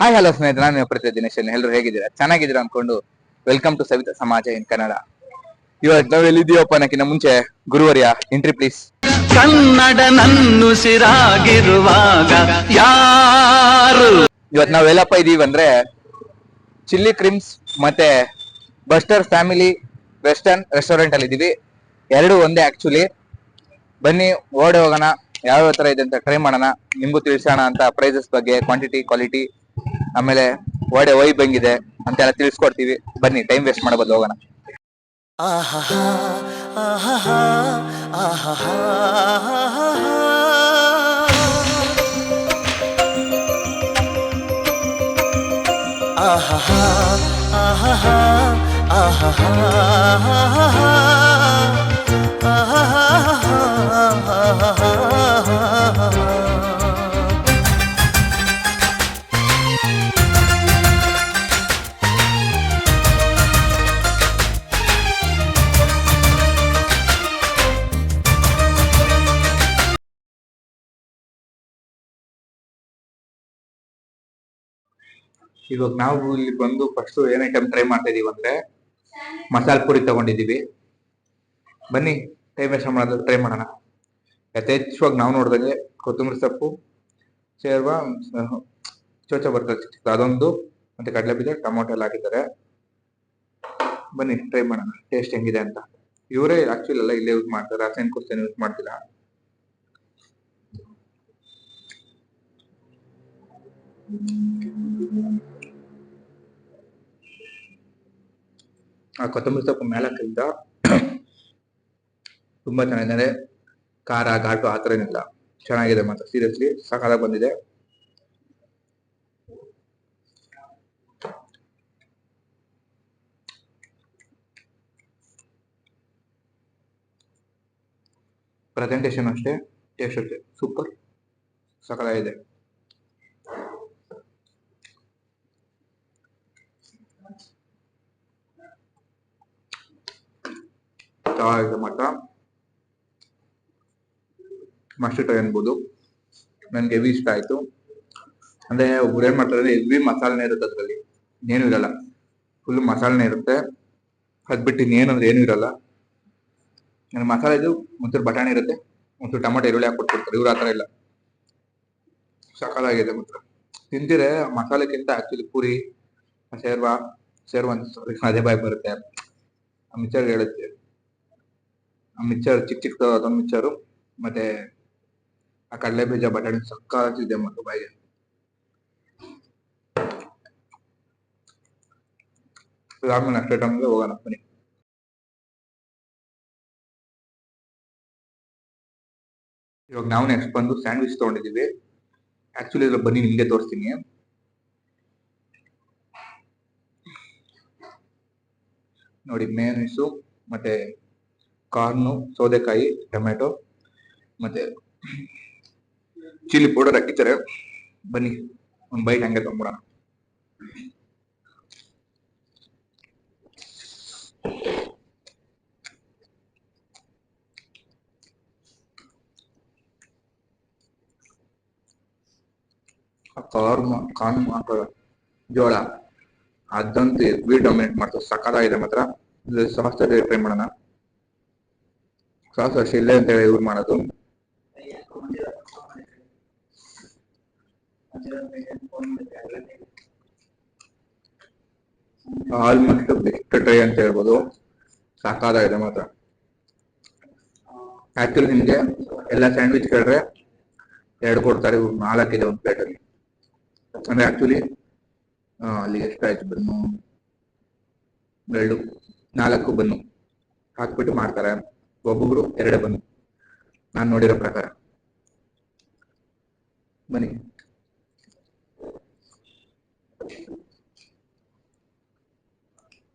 Hi hello ಸ್ನೇಹಿತರೆ. ನಾನು ಪ್ರತಿ ದಿನೇಶ್ ಎಲ್ಲರೂ ಹೇಗಿದ್ದೀರಾ? ಚೆನ್ನಾಗಿದ್ದೀರಾ ಅನ್ಕೊಂಡು ವೆಲ್ಕಮ್ ಟು ಸವಿತಾ ಸಮಾಜ ಇನ್ ಕನ್ನಡ. ಇವತ್ತು ನಾವು ಎಲ್ಲಿದ್ದೀವಪ್ಪ ಅನ್ನಕ್ಕಿಂತ ಮುಂಚೆ ಗುರುವರ್ಯ ಎಂಟ್ರಿ ಪ್ಲೀಸ್ ಕನ್ನಡ ನನ್ನುಸಿರಾಗಿರುವಾಗ ಯಾರು? ಇವತ್ತು ನಾವು ಎಲ್ಲಪ್ಪ ಇದೀವಿ ಅಂದ್ರೆ ಚಿಲ್ಲಿ ಕ್ರಿಮ್ಸ್ ಮತ್ತೆ ಬಸ್ಟರ್ ಫ್ಯಾಮಿಲಿ ವೆಸ್ಟರ್ನ್ ರೆಸ್ಟೋರೆಂಟ್ ಅಲ್ಲಿ ಇದೀವಿ. ಎರಡು ಒಂದೇ ಆಕ್ಚುಲಿ ಬನ್ನಿ ಓಡಿ ಹೋಗೋಣ. ಯಾವ ತರ ಇದೆ ಅಂತ ಟ್ರೈ ಮಾಡೋಣ. ನಿಮ್ಗೂ ತಿಳಿಸೋಣ ಅಂತ ಪ್ರೈಸಸ್ ಬಗ್ಗೆ ಕ್ವಾಂಟಿಟಿ ಕ್ವಾಲಿಟಿ ಆಮೇಲೆ ಒಡೆ ವೈ ಬಂಗಿದೆ ಅಂತೆಲ್ಲ ತಿಳಿಸ್ಕೊಡ್ತೀವಿ ಬನ್ನಿ ಟೈಮ್ ವೇಸ್ಟ್ ಮಾಡಬಹುದು ಹೋಗೋಣ ಆಹಾ ಇವಾಗ ನಾವು ಇಲ್ಲಿ ಬಂದು ಫಸ್ಟ್ ಏನ್ ಐಟಮ್ ಟ್ರೈ ಮಾಡ್ತಾ ಇದೀವಿ ಅಂದ್ರೆ ಮಸಾಲೆ ಪುರಿ ತಗೊಂಡಿದೀವಿ ಬನ್ನಿ ಟೈಮ್ ವೇಸ್ಟ್ ಮಾಡೋದು ಟ್ರೈ ಮಾಡೋಣ. ಯಥೇಚ್ಛವಾಗಿ ನಾವು ನೋಡಿದಂಗೆ ಕೊತ್ತಂಬರಿ ಸೊಪ್ಪು ಸೇರ್ವ ಚೋಚ ಬರ್ತದೆ ಅದೊಂದು ಮತ್ತೆ ಕಡಲೆ ಬೀಜ, ಟೊಮೊಟೊ ಎಲ್ಲ ಹಾಕಿದ್ದಾರೆ. ಬನ್ನಿ ಟ್ರೈ ಮಾಡೋಣ. ಟೇಸ್ಟ್ ಹೆಂಗಿದೆ ಅಂತ. ಇವರೇ ಆಕ್ಚುಲಿ ಎಲ್ಲ ಇಲ್ಲೇ ಯೂಸ್ ಮಾಡ್ತಾರೆ. ರಾಸಾಯನಿಕ ವಸ್ತುನ ಯೂಸ್ ಮಾಡ್ತಿಲ್ಲ. ಆ ಕೊತ್ತಂಬರಿ ಸೊಪ್ಪು ಮೇಲಕ್ಕಿಂದ ತುಂಬಾ ಚೆನ್ನಾಗಿದೆ ಖಾರ, ಘಾಟು ಆ ಥರ ಏನಿಲ್ಲ. ಚೆನ್ನಾಗಿದೆ ಮಾತ್ರ. ಸೀರಿಯಸ್ಲಿ ಸಕಾಲ ಬಂದಿದೆ. ಪ್ರೆಸೆಂಟೇಶನ್ ಅಷ್ಟೇ. ಟೇಸ್ಟ್ ಅಷ್ಟೇ. ಸೂಪರ್ ಸಕಲಾಗಿದೆ ಚೆನ್ನಾಗಿದೆ ಮಠ, ಮಸ್ಟ್ ಟ್ರೈ ಅನ್ಬೋದು ನನ್ಗೆ ಹೆವಿ ಇಷ್ಟ ಆಯ್ತು. ಅಂದ್ರೆ ಒಬ್ರು ಏನ್ ಮಾಡ್ತಾರೆ ಹೆವಿ ಮಸಾಲೆನೇ ಇರುತ್ತೆ ಅದ್ರಲ್ಲಿ. ಏನು ಇರಲ್ಲ. ಫುಲ್ ಮಸಾಲೆನೇ ಇರುತ್ತೆ. ಅದ್ ಬಿಟ್ಟು ಇನ್ನೇನಂದ್ರೆ ಏನು ಇರಲ್ಲ. ನನ್ ಮಸಾಲೆ ಇದು, ಒಂಚೂರು ಬಟಾಣಿ ಇರುತ್ತೆ. ಒಂಚೂರು ಟೊಮೆಟೊ, ಈರುಳ್ಳಿ ಹಾಕ್ಬಿಟ್ಬಿಡ್ತಾರೆ ಇವ್ರ ಆತರ ಇಲ್ಲ. ಸಕಾಲಾಗಿದೆ ಮಾತ್ರ. ತಿಂತಿರೆ ಮಸಾಲೆಕ್ಕಿಂತ ಆಕ್ಚುಲಿ ಪೂರಿ, ಸೇರ್ವಾ ಸೇರ್ವಾ ಸಾರಿ ಅದೇ ಬಾಯ್ ಬರುತ್ತೆ. ಆ ಮಿಕ್ಚರ್ ಹೇಳುತ್ತೆ. ಆ ಮಿಕ್ಚರ್ ಚಿಕ್ಕ ಚಿಕ್ಕ ಅದೊಂದು ಮಿಕ್ಚರು ಮತ್ತೆ ಆ ಕಡಲೆ ಬೀಜ ಬಟಾಣಿ ಸಕ್ಕಾಗಿದೆ ಮತ್ತು ಬಾಯಿಗೆ. ಆಮೇಲೆ ಅಷ್ಟೇ ಟೈಮ್ಗೆ ಹೋಗೋಣ, ಬನ್ನಿ. ಇವಾಗ ನಾವು ನೆಕ್ಸ್ಟ್ ಬಂದು ಸ್ಯಾಂಡ್ವಿಚ್ ತಗೊಂಡಿದ್ದೀವಿ. ಆಕ್ಚುಲಿ ಇದ್ರ ಬನ್ನಿ, ನಿಮಗೆ ತೋರಿಸ್ತೀನಿ. ನೋಡಿ ಮೇಯನೀಸು ಮತ್ತೆ ಕಾರ್ನು ಸೌದೆಕಾಯಿ ಟೊಮೆಟೊ ಮತ್ತೆ ಚಿಲ್ಲಿ ಪೌಡರ್ ಹಾಕಿದ್ದಾರೆ ಬನ್ನಿ, ಒಂದ್ ಬೈಟ್ ಹಂಗೆ ತಗೊಂಬಿಡೋಣ ಕಾರ್ನ್, ಕಾರ್ನು ಹಾಕೋ ಜೋಳ. ಅದಂತೂ ಎವ್ರಿ ಡೊಮಿನೇಟ್ ಸಕಾಲ ಇದೆ ಮಾತ್ರ. ಸಾಸ್ ಟ್ರೈ ಮಾಡೋಣ. ಸಾಸ್ ವರ್ಷ ಇಲ್ಲೇ ಅಂತ ಹೇಳಿ ಇವ್ರು ಮಾಡೋದು ಆಲ್ಮೋಸ್ಟ್ ಬೆಸ್ಟ್ ಟ್ರೈ ಅಂತ ಹೇಳ್ಬೋದು. ಸಾಕಾಗಿದೆ ಮಾತ್ರ. ಆಕ್ಚುಲಿ ನಿಮ್ಗೆ ಎಲ್ಲ ಸ್ಯಾಂಡ್ವಿಚ್ ಕೇಳಿದ್ರೆ ಎರಡು ಕೊಡ್ತಾರೆ, ಇವ್ರು ನಾಲ್ಕಿದೆ ಒಂದು ಪ್ಲೇಟಲ್ಲಿ. ಅಂದ್ರೆ ಆಕ್ಚುಲಿ ಅಲ್ಲಿ ಎಷ್ಟಾಯ್ತು ಬನ್ನು? ಎರಡು, ನಾಲ್ಕು ಬನ್ನು. ಹಾಕ್ಬಿಟ್ಟು ಮಾಡ್ತಾರೆ. ಒಬ್ಬೊಬ್ರು ಎರಡೇ ಬನ್ನು ನಾನು ನೋಡಿರೋ ಪ್ರಕಾರ. ಬನ್ನಿ.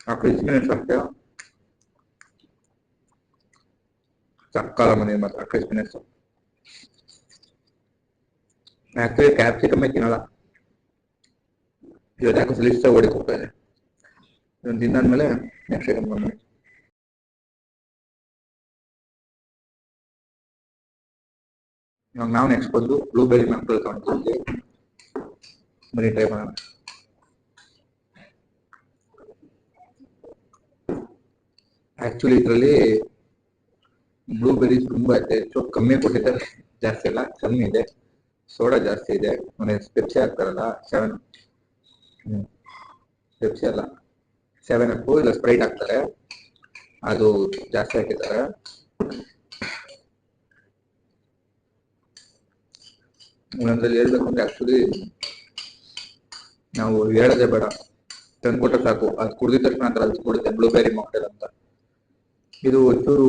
ಆ ಕ್ರಿಸ್ಪಿನೆಸ್ ಅಷ್ಟೇ ಸಕ್ಕಲ ಮನೆ ಮಾತ್ರ ಕ್ರಿಸ್ಪಿನೆಸ್ ಆಕ್ಚುಲಿ ಕ್ಯಾಪ್ಸಿಕಮ್ ತಿನ್ನಲ್ಲ. ಇವತ್ತು ಯಾಕೋ ಸಲಿಸ್ತಾ ಓಡಿ ಹೋಗ್ತಾ ಇದೆ. ಇದನ್ನು ತಿಂದಾದ್ಮೇಲೆ ನೆಕ್ಸ್ಟ್ ಐಟಮ್ ಬಂದು ಇವಾಗ ನಾವು ನೆಕ್ಸ್ಟ್ ಬಂದು ಬ್ಲೂಬೆರಿ ಮೆಂಪಲ್ ಕಾಣ್ತಿದ್ದೆ ಬರೀ ಟ್ರೈ ಮಾಡೋಣ. ಆಕ್ಚುಲಿ ಇದರಲ್ಲಿ ಬ್ಲೂಬೆರೀಸ್ ತುಂಬಾ ಇದೆ. ಸೊ ಕಮ್ಮಿ ಕೊಟ್ಟಿದ್ದಾರೆ. ಜಾಸ್ತಿ ಅಲ್ಲ, ಕಮ್ಮಿ ಇದೆ. ಸೋಡಾ ಜಾಸ್ತಿ ಇದೆ. ಮನೆ ಪೆಪ್ಸಿ ಹಾಕ್ತಾರಲ್ಲ ಸೆವೆನ್ ಪೆಪ್ಸಿ ಅಲ್ಲ. ಸೆವೆನ್ ಅಪ್ಪು ಇಲ್ಲ ಸ್ಪ್ರೈಟ್ ಹಾಕ್ತಾರೆ. ಅದು ಜಾಸ್ತಿ ಹಾಕಿದ್ದಾರೆ. ಒಂದೊಂದ್ರಲ್ಲಿ ಹೇಳ್ಬೇಕು ಅಂದ್ರೆ ಆಕ್ಚುಲಿ ನಾವು ಹೇಳದೆ ಬೇಡ. ತಂದ್ಕೊಟ್ರೆ ಸಾಕು. ಅದು ಕುಡಿದ ತಕ್ಷಣ ಅಂತ ಅನ್ಸ್ಬಿಡುತ್ತೆ ಬ್ಲೂಬೆರಿ ಮಾಕ್ಟೇಲ್ ಅಂತ. ಇದು ಒಂಚೂರು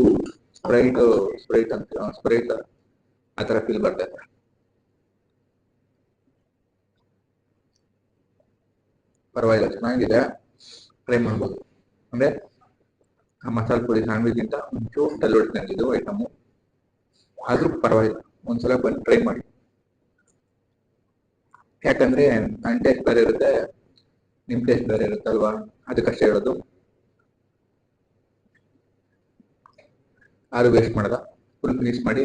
ಸ್ಪ್ರೈಟ್ ಸ್ಪ್ರೈಟ್ ಅಂತ ಸ್ಪ್ರೈಟ್ ಆ ತರ ಫೀಲ್ ಬರ್ತದೆ ಪರವಾಗಿಲ್ಲ, ಚೆನ್ನಾಗಿದೆ. ಟ್ರೈ ಮಾಡ್ಬೋದು. ಅಂದ್ರೆ ಆ ಮಸಾಲೆ ಸ್ಯಾಂಡ್ವಿಚ್ ಸ್ಯಾಂಡ್ವಿಚ್ಗಿಂತ ಒಂಚೂರು ಇದು ಐಟಮು ಆದ್ರೂ ಪರವಾಗಿಲ್ಲ. ಒಂದ್ಸಲ ಬಂದು ಟ್ರೈ ಮಾಡಿ. ಯಾಕಂದ್ರೆ ನನ್ನ ಟೇಸ್ಟ್ ಬೇರೆ ಇರುತ್ತೆ ನಿಮ್ ಟೇಸ್ಟ್ ಬೇರೆ ಇರುತ್ತಲ್ವಾ ಅದಕ್ಕಷ್ಟೇ ಹೇಳೋದು. ಯಾರು ವೇಸ್ಟ್ ಮಾಡದ ಫುಲ್ ಫಿನಿಶ್ ಮಾಡಿ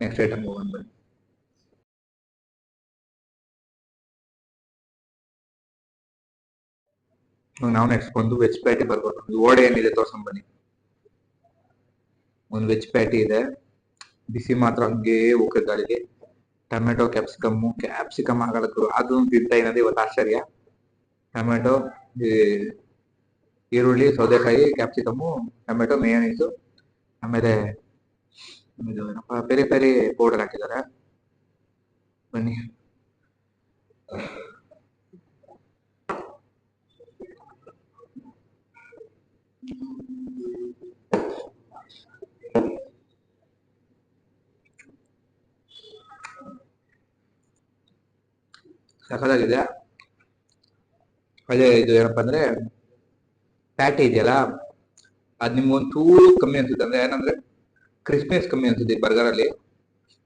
ನೆಕ್ಸ್ಟ್ ಐಟಮ್ ಹೋಗೋಣ ಬನ್ನಿ. ನಾವು ನೆಕ್ಸ್ಟ್ ಒಂದು ವೆಜ್ ಪ್ಯಾಟಿ ಬರ್ಬೋದು ಒಂದು ಓಡೆ ಏನಿದೆ ತೋರ್ಸ್ಕೊಂಡ್ ಬನ್ನಿ. ಒಂದು ವೆಜ್ ಪ್ಯಾಟಿ ಇದೆ. ಬಿಸಿ ಮಾತ್ರ ಹಂಗೆ ಹೋಗ್ತದೆ ಗಾಳಿಗೆ. ಟೊಮೆಟೊ ಕ್ಯಾಪ್ಸಿಕಮ್ ಕ್ಯಾಪ್ಸಿಕಮ್ ಹಾಕಲಕ್ಕೂ ಅದು ತಿಂತ ಏನಂದ್ರೆ ಇವತ್ತು ಆಶ್ಚರ್ಯ. ಟೊಮೆಟೊ ಈರುಳ್ಳಿ ಸೌದೆಕಾಯಿ ಕ್ಯಾಪ್ಸಿಕಮ್ ಟೊಮೆಟೊ, ಮೇಯನೀಸು, ಆಮೇಲೆ ಇದು ಏನಪ್ಪ ಪೆರಿ ಪೌಡರ್ ಹಾಕಿದ್ದಾರೆ. ಬನ್ನಿ. ಸಖತ್ತಾಗಿದೆ ಅದೇ ಇದು ಏನಪ್ಪ ಅಂದ್ರೆ, ಪ್ಯಾಟಿ ಇದೆಯಲ್ಲ, ಅದು ನಿಮ್ಗೊಂಚೂರು ಕಮ್ಮಿ ಅನ್ಸುತ್ತೆ. ಅಂದ್ರೆ ಏನಂದ್ರೆ, ಕ್ರಿಸ್ಮಸ್ ಕಮ್ಮಿ ಅನ್ಸುತ್ತೆ ಈ ಬರ್ಗರ್ ಅಲ್ಲಿ.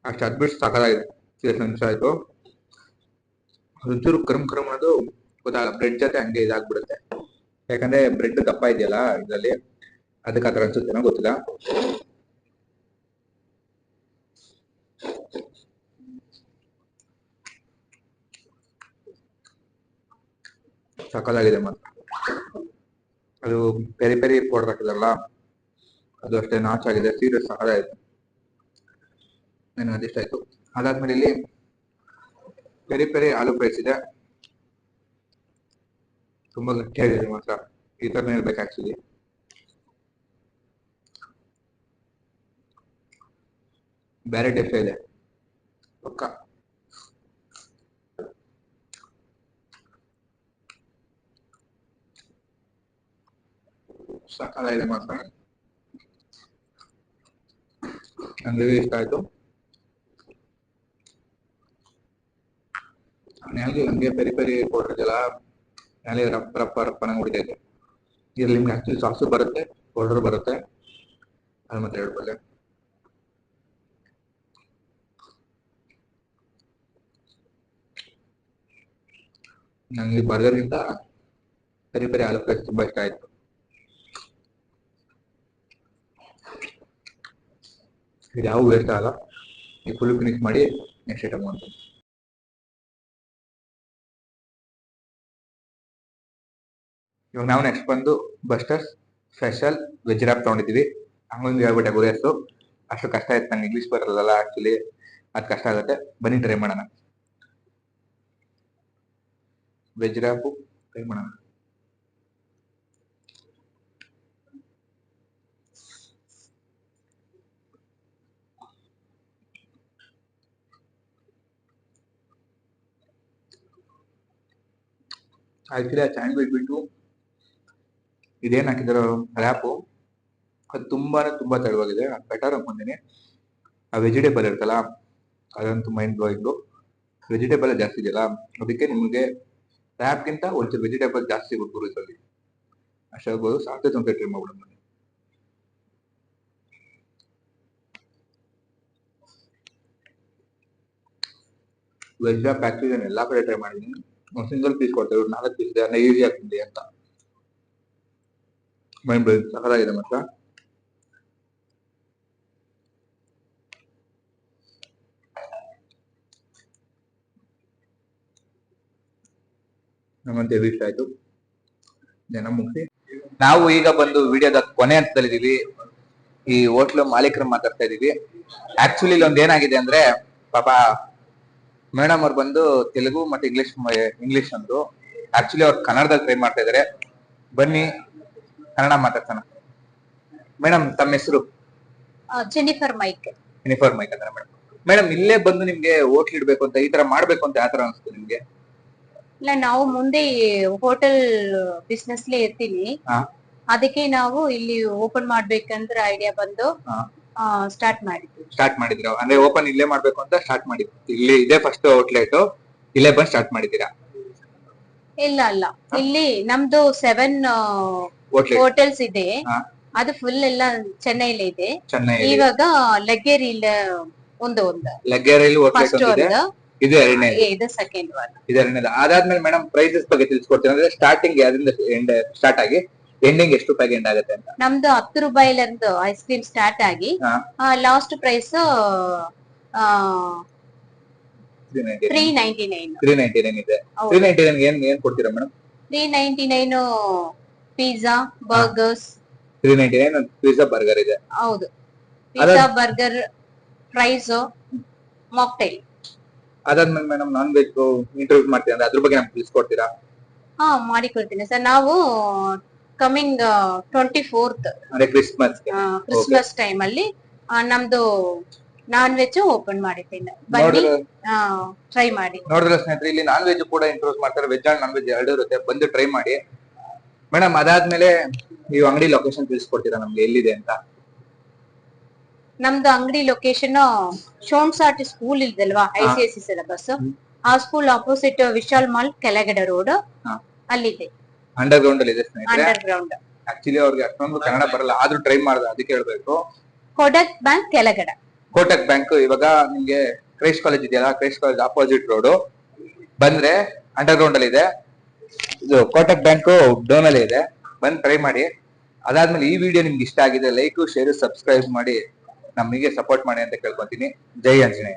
ಅಷ್ಟು ಅದ್ಬಿಟ್ಟು ಸಾಕಾಗಿದೆ ನಿಮಿಷ ಆಯ್ತು. ಒಂಚೂರು ಕ್ರಮ ಕ್ರಮ ಅನ್ನೋದು ಗೊತ್ತಾಗಲ್ಲ, ಬ್ರೆಡ್ ಜೊತೆ ಹಂಗೆ ಇದಾಗ್ಬಿಡುತ್ತೆ. ಯಾಕಂದ್ರೆ ಬ್ರೆಡ್ ದಪ್ಪ ಇದೆಯಲ್ಲ ಇದರಲ್ಲಿ. ಅದಕ್ಕೆ ಆ ಥರ ಗೊತ್ತಿಲ್ಲ. ಸಕ್ಕತ್ತಾಗಿದೆ ಮಾತ್ರ ಅದು ಪೆರಿ ಪೆರಿ ಪೌಡರ್ ಹಾಕಿದಲ್ಲ ಅದು ಅಷ್ಟೇ ನಾಚ್ ಆಗಿದೆ ಸೀರಿಯಸ್ ಆಯ್ತು ನನಗೆ ಅದಿಷ್ಟ ಆಯ್ತು. ಅದಾದ್ಮೇಲೆ ಇಲ್ಲಿ ಪೆರಿ ಪೆರಿ ಆಲೂ ಪ್ರೈಸ್ ಇದೆ. ತುಂಬಾ ಗಟ್ಟಿಯಾಗಿದೆ ಮಾತ್ರ. ಈ ತರನೇ ಇರ್ಬೇಕು ಆಕ್ಚುಲಿ ಬೇರೆ ಟೇಸ್ಟ್ ಇದೆ. ಸಕ್ಕತ್ತಾಗಿದೆ ಮಾತ್ರ. ನಂಗೆ ಇಷ್ಟ ಆಯ್ತು ನನಗೆ ಹಂಗೆ ಪೆರಿ ಪೆರಿ ಇದೆಯಲ್ಲ ನನಗೆ ರಪ್ಪ ರಪ್ಪ ರಪ್ಪ ನಂಗೆ ಹೊಡಿತೈತೆ ಇದ್ರಲ್ಲಿ ನಿಮ್ಗೆ ಆಕ್ಚುಲಿ ಸಾಸು ಬರುತ್ತೆ ಪೌಡರ್ ಬರುತ್ತೆ. ಅದು ಮತ್ತೆ ಹೇಳ್ಬಲ್ಲೆ ನಂಗೆ ಬರ್ಗರ್ಗಿಂತ ಪೆರಿ ಪೆರಿ ಆಲೂ ಫ್ರೈ ತುಂಬಾ ಇಷ್ಟ ಆಯ್ತು. ಇದು ಯಾವ ವೇಸ್ಟ್ ಅಲ್ಲ? ಈ ಫುಲ್ ಫಿನಿಶ್ ಮಾಡಿ ನೆಕ್ಸ್ಟ್ ಐಟಮ್ ಅಂತ ಇವಾಗ ನಾವು ನೆಕ್ಸ್ಟ್ ಬಂದು ಬಸ್ಟರ್ಸ್ ಸ್ಪೆಷಲ್ ವೆಜ್ ರ್ಯಾಪ್ ತೊಗೊಂಡಿದ್ದೀವಿ. ಹಂಗೊಂದು ಹೇಳ್ಬಿಟ್ಟೆ ಗುರಿ ಹೆಸರು ಅಷ್ಟು ಕಷ್ಟ ಆಯ್ತು ನಂಗೆ ಇಂಗ್ಲೀಷ್ ಬರಲ್ಲ ಆ್ಯಕ್ಚುಲಿ ಅದು ಕಷ್ಟ ಆಗುತ್ತೆ. ಬನ್ನಿ ಟ್ರೈ ಮಾಡೋಣ. ವೆಜ್ ರ್ಯಾಪು ಟ್ರೈ ಮಾಡೋಣ. ಆಕ್ಚುಲಿ ಆ ಚಾನೆಲ್ ಬಿಟ್ಟು. ಇದೇನು ಹಾಕಿದಾರೋ ರ್ಯಾಪು ಅದು ತುಂಬಾನೇ ತುಂಬ ತೆಳುವಾಗಿದೆ. ಬೆಟರ್ ಅನ್ಕೊಂಡಿನಿ ಆ ವೆಜಿಟೇಬಲ್ ಇರುತ್ತಲ್ಲ ಅದಂತೂ ಮೈಂಡ್ ಬ್ಲೋಯಿಂಗು ವೆಜಿಟೇಬಲ್ ಜಾಸ್ತಿ ಇದೆಯಲ್ಲ, ಅದಕ್ಕೆ ನಿಮಗೆ ರ್ಯಾಪ್ಗಿಂತ ಒಂಚೂರು ವೆಜಿಟೇಬಲ್ ಜಾಸ್ತಿ ಸಿಗುತ್ತೆ ಇದರಲ್ಲಿ. ಅಷ್ಟು ಆಗ್ಬೋದು. ಸಾಧ್ಯ ತೊಂದರೆ ಟ್ರೈ ಮಾಡ್ಬಿಡೋಣ ಬನ್ನಿ. ವೆಜ್ ರ್ಯಾಪ್ ಎಲ್ಲ ಕಡೆ ಟ್ರೈ ಮಾಡಿದ್ದೀನಿ. ಸಿಂಗಲ್ ಪೀಸ್ ಕೊಡ್ತೇವೆ ನಾಲ್ಕು ಪೀಸ್ ಇದೆ ಅನ್ನ ಈಸಿ ಆಗ್ತದೆ ಅಂತ. ಮೈಂಡ್ ಬ್ಲೋಯಿಂಗ್ ಮಾತ್ರ. ಮತ್ತ ನಮ್ಮಂತೆ ಇಷ್ಟ ಆಯ್ತು. ಜನ ಮುಗಿಸಿ. ನಾವು ಈಗ ಬಂದು ವಿಡಿಯೋದ ಕೊನೆ ಹಂತದಲ್ಲಿದ್ದೀವಿ. ಈ ಹೋಟ್ಲು ಮಾಲೀಕರು ಮಾತಾಡ್ತಾ ಇದೀವಿ ಆಕ್ಚುಲಿ ಇಲ್ಲಿ ಒಂದ್ ಏನಾಗಿದೆ ಅಂದ್ರೆ, ಪಾಪ ಮೇಡಮ್ ಅವ್ರು ಬಂದು ತೆಲುಗು ಮತ್ತೆ ಇಂಗ್ಲಿಷ್ ಇಂಗ್ಲಿಷ್ ಅಂದ್ರು. ಆಕ್ಚುಲಿ ಅವ್ರು ಕನ್ನಡದಲ್ಲಿ ಟ್ರೈ ಮಾಡ್ತಾ ಇದಾರೆ. ಬನ್ನಿ ಕನ್ನಡ ಮಾತಾಡ್ತಾನ ಮೇಡಮ್ ತಮ್ಮ ಹೆಸರು? ಜೆನಿಫರ್ ಮೈಕ್ ಯೂನಿಫಾರ್ಮ್ ಮೈಕ್ ಅಂದ್ರೆ ಮೇಡಮ್. ಮೇಡಮ್ ಇಲ್ಲೇ ಬಂದು ನಿಮ್ಗೆ ಹೋಟ್ಲ್ ಇಡ್ಬೇಕು ಅಂತ ಈ ತರ ಮಾಡ್ಬೇಕು ಅಂತ ಯಾವ ತರ ಅನಿಸ್ತು ನಿಮ್ಗೆ? ಇಲ್ಲ ನಾವು ಮುಂದೆ ಹೋಟೆಲ್ ಬಿಸ್ನೆಸ್ ಲೇ ಇರ್ತೀನಿ. ಹಾ. ಅದಕ್ಕೆ ನಾವು ಇಲ್ಲಿ ಓಪನ್ ಮಾಡ್ಬೇಕಂದ್ರೆ ಐಡಿಯಾ ಬಂದು ಹಾ. ಸ್ಟಾರ್ಟ್ ಮಾಡಿದ್ರು ಸ್ಟಾರ್ಟ್ ಮಾಡಿದ್ರು ಅಂದ್ರೆ ಓಪನ್ ಇಲ್ಲೇ ಮಾಡ್ಬೇಕು ಅಂತ ಸ್ಟಾರ್ಟ್ ಮಾಡಿದ್ವಿ ಇಲ್ಲಿ ಇದೇ ಫಸ್ಟ್ ಔಟ್ಲೆಟ್ ಇಲ್ಲೇ ಬಂದು ಸ್ಟಾರ್ಟ್ ಮಾಡಿದ್ದೀರಾ? ಇಲ್ಲ ಅಲ್ಲ ಇಲ್ಲಿ ನಮ್ದು ಸೆವೆನ್ ಹೋಟೆಲ್ಸ್ ಇದೆ. ಹಾ. ಅದು ಫುಲ್ ಎಲ್ಲ ಚೆನ್ನೈಲಿ ಇದೆ. ಚೆನ್ನೈ ಇವಾಗ ಲಗ್ಗೇರಿ ಇಲ್ಲ ಒಂದು ಒಂದು. ಲಗ್ಗೇರಿಯಲ್ಲಿ ಹೋಟ್ಲೆಟ್ ಫಸ್ಟ್ ಒಂದಿದೆ. ಒಂದು. ಇದು ಎರಡನೇ ಇದು ಸೆಕೆಂಡ್ ಎರಡನೇದು. ಅದಾದ್ಮೇಲೆ ಮೇಡಮ್ ಪ್ರೈಸಸ್ ಬಗ್ಗೆ ತಿಳಿಸ್ಕೊಡ್ತೀನಿ ಅಂದ್ರೆ ಸ್ಟಾರ್ಟಿಂಗ್ ಯಾವ್ದಿಂದ ಎಂಡ್ ಸ್ಟಾರ್ಟ್ ಆಗಿ? ಎಂಡಿಂಗ್ ಎಷ್ಟು ರೂಪಾಯಿಗೆ ಎಂಡ್ ಆಗುತ್ತೆ ಅಂತ? ನಮ್ದು ಹತ್ತು ರೂಪಾಯಿಲಂದು ಐಸ್ ಕ್ರೀಮ್ ಸ್ಟಾರ್ಟ್ ಆಗಿ ಹಾ. Last price three ninety nine three ninety nine ಇದೆ. ತ್ರೀ ನೈನ್ಟಿ ನೈನ್ ಏನ್ ಏನ್ ಕೊಡ್ತೀರಾ madam three ninety nine pizza burgers three ninety nine pizza burger ಇದೆ. ಹೌದು. ಪಿಜ್ಜಾ ಬರ್ಗರ್ ಫ್ರೈಸ್ ಮಾಕ್ಟೈಲ್ ಅದಾದ್ಮೇಲೆ ಮೇಡಮ್ ನಾನ್ ವೆಜ್ ಇಂಟ್ರೊಡ್ಯೂಸ್ ಮಾಡ್ತೀನಿ ಅಂದ್ರೆ ಅದ್ರ ಬಗ್ಗೆ ನಮ್ಗೆ ತಿಳಿಸ್ಕೊಡ್ತೀರಾ? ಹಾ ಮಾಡಿಕೊಡ್ತೀನಿ ಸರ್. ನಾವು coming twenty fourth Christmas Christmas time ಅಲ್ಲಿ ನಮ್ದು ನಾನ್ ವೆಜ್ ಓಪನ್ ಮಾಡಿದ್ದೀನಿ. ಬನ್ನಿ ಟ್ರೈ ಮಾಡಿ. ನೋಡಿದ್ರೆ ಸ್ನೇಹಿತರೆ ಇಲ್ಲಿ ನಾನ್ ವೆಜ್ ಕೂಡ ಇಂಟ್ರೋಸ್ ಮಾಡ್ತಾರೆ. ವೆಜ್ ಅಂಡ್ ನಾನ್ ವೆಜ್ ಎರಡು ಇರುತ್ತೆ. ಬಂದು ಟ್ರೈ ಮಾಡಿ. ಮೇಡಮ್ ಅದಾದ್ಮೇಲೆ ನೀವು ಅಂಗಡಿ ಲೊಕೇಶನ್ ತಿಳಿಸ್ಕೊಡ್ತೀರಾ ನಮ್ಗೆ? ಎಲ್ಲಿದೆ ಅಂತ? ನಮ್ದು ಅಂಗಡಿ ಲೊಕೇಶನ್ ಶೋಮ್ಸಾಟಿ ಸ್ಕೂಲ್ ಇಲ್ದಲ್ವಾ? ಐ ಸಿ ಸಿಲೆಬಸ್ ಆ ಸ್ಕೂಲ್ ಆಪೋಸಿಟ್ ವಿಶಾಲ್ ಮಾಲ್ ಕೆಳಗಡೆ ರೋಡ್. ಅಲ್ಲಿದೆ. ಅಂಡರ್ ಗ್ರೌಂಡ್ ಅಲ್ಲಿ ಇದೆ ಸ್ನೇಹಿತರೆ. ಅಂಡರ್ ಗ್ರೌಂಡ್ ಆಕ್ಚುಲಿ ಅವ್ರಿಗೆ ಅಷ್ಟೊಂದು ಕನ್ನಡ ಬರಲ್ಲ ಆದ್ರೂ ಟ್ರೈ ಮಾಡ್ದ ಅದಕ್ಕೆ ಹೇಳ್ಬೇಕು. ಕೋಟಕ್ ಬ್ಯಾಂಕ್ ಕೆಳಗಡೆ. ಕೋಟಕ್ ಬ್ಯಾಂಕ್ ಇವಾಗ ನಿಮ್ಗೆ ಕ್ರೈಸ್ಟ್ ಕಾಲೇಜ್ ಇದೆಯಲ್ಲ ಕ್ರೈಸ್ಟ್ ಕಾಲೇಜ್ ಆಪೋಸಿಟ್ ರೋಡ್ ಬಂದ್ರೆ ಅಂಡರ್ ಗ್ರೌಂಡ್ ಅಲ್ಲಿ ಇದೆ. ಇದು ಕೋಟಕ್ ಬ್ಯಾಂಕ್ ಡೋನ್ ಅಲ್ಲಿ ಇದೆ. ಬಂದ್ ಟ್ರೈ ಮಾಡಿ. ಅದಾದ್ಮೇಲೆ ಈ ವಿಡಿಯೋ ನಿಮ್ಗೆ ಇಷ್ಟ ಆಗಿದೆ ಲೈಕ್ ಶೇರ್ ಸಬ್ಸ್ಕ್ರೈಬ್ ಮಾಡಿ. ನಮಗೆ ಸಪೋರ್ಟ್ ಮಾಡಿ ಅಂತ ಕೇಳ್ಕೊಂತೀನಿ. ಜೈ ಆಂಜನೇಯ.